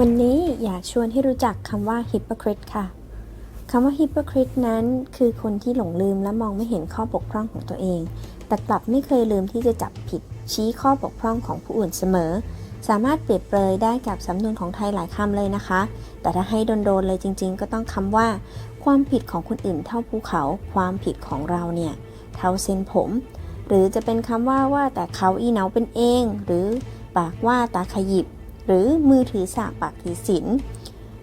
วันนี้อยากชวนให้รู้จักคำว่า hypocrite ค่ะ คำว่า hypocrite นั้นคือคนที่หลงลืมและมองไม่เห็นข้อบกพร่องของตัวเอง แต่กลับไม่เคยลืมที่จะจับผิด ชี้ข้อบกพร่องของผู้อื่นเสมอ สามารถเปรียบเปรยได้กับสำนวนของไทยหลายคำเลยนะคะ แต่ถ้าให้โดนๆเลยจริง ๆ ก็ต้องคำว่า ความผิดของคนอื่นเท่าภูเขา ความผิดของเราเนี่ยเท่าเส้นผม หรือจะเป็นคำว่าว่าแต่เขาอีเนาเป็นเอง หรือปากว่าตาขยิบ หรือมือถือสากปากถือศีล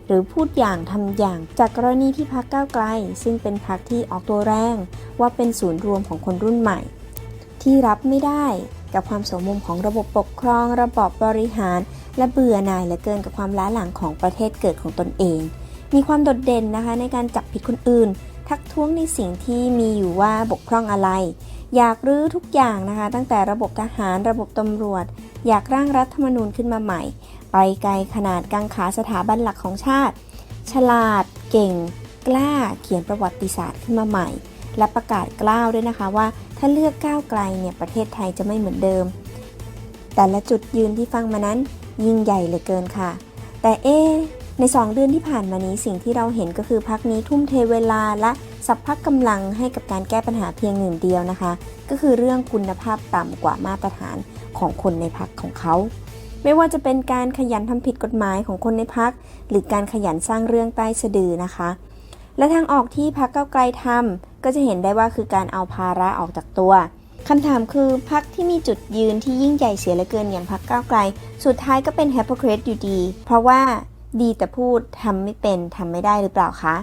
หรือพูดอย่างทำอย่างจากกรณีที่พักก้าวไกล ซึ่งเป็นพักที่ออกตัวแรง ว่าเป็นศูนย์รวมของคนรุ่นใหม่ ที่รับไม่ได้กับความสมมุมของระบบปกครอง ระบอบบริหาร และเบื่อหน่ายเหลือเกินกับความล้าหลังของประเทศเกิดของตนเอง มีความโดดเด่นนะคะในการจับผิดคนอื่น ทักท้วงในสิ่งที่มีอยู่ว่าบกพร่องอะไร อยากรื้อทุกอย่างนะคะ ตั้งแต่ระบบทหารระบบตำรวจ อยากร่างรัฐธรรมนูญขึ้นมาใหม่ ไปไกลขนาดกังขาสถาบันหลักของชาติ ฉลาด เก่ง กล้าเขียนประวัติศาสตร์ขึ้นมาใหม่ และประกาศกล้าวด้วยนะคะว่า ถ้าเลือกก้าวไกลเนี่ยประเทศไทยจะไม่เหมือนเดิม แต่ละจุดยืนที่ฟังมานั้นยิ่งใหญ่เหลือเกินค่ะ แต่เอ๊ ใน 2 เดือนที่ผ่านมานี้สิ่งที่เราเห็นก็คือพักนี้ทุ่มเทเวลาและสัพพักกำลังให้กับการแก้ปัญหาเพียงหนึ่งเดียวนะคะ ก็คือเรื่องคุณภาพต่ำกว่ามาตรฐานของคนในพักของเขา ไม่ว่าจะเป็นการขยันทำผิดกฎหมายของคนในพัก หรือการขยันสร้างเรื่องใต้สะดือนะคะ และทางออกที่พักเก้าไกลทำก็จะเห็นได้ว่าคือการเอาภาระออกจากตัวคำถามคือพักที่มีจุดยืนที่ยิ่งใหญ่เสียเหลือเกินอย่างพักก้าวไกล สุดท้ายก็เป็น hypocrite อยู่ดี เพราะว่า ดีแต่พูดทำไม่เป็นทำไม่ได้หรือเปล่าคะ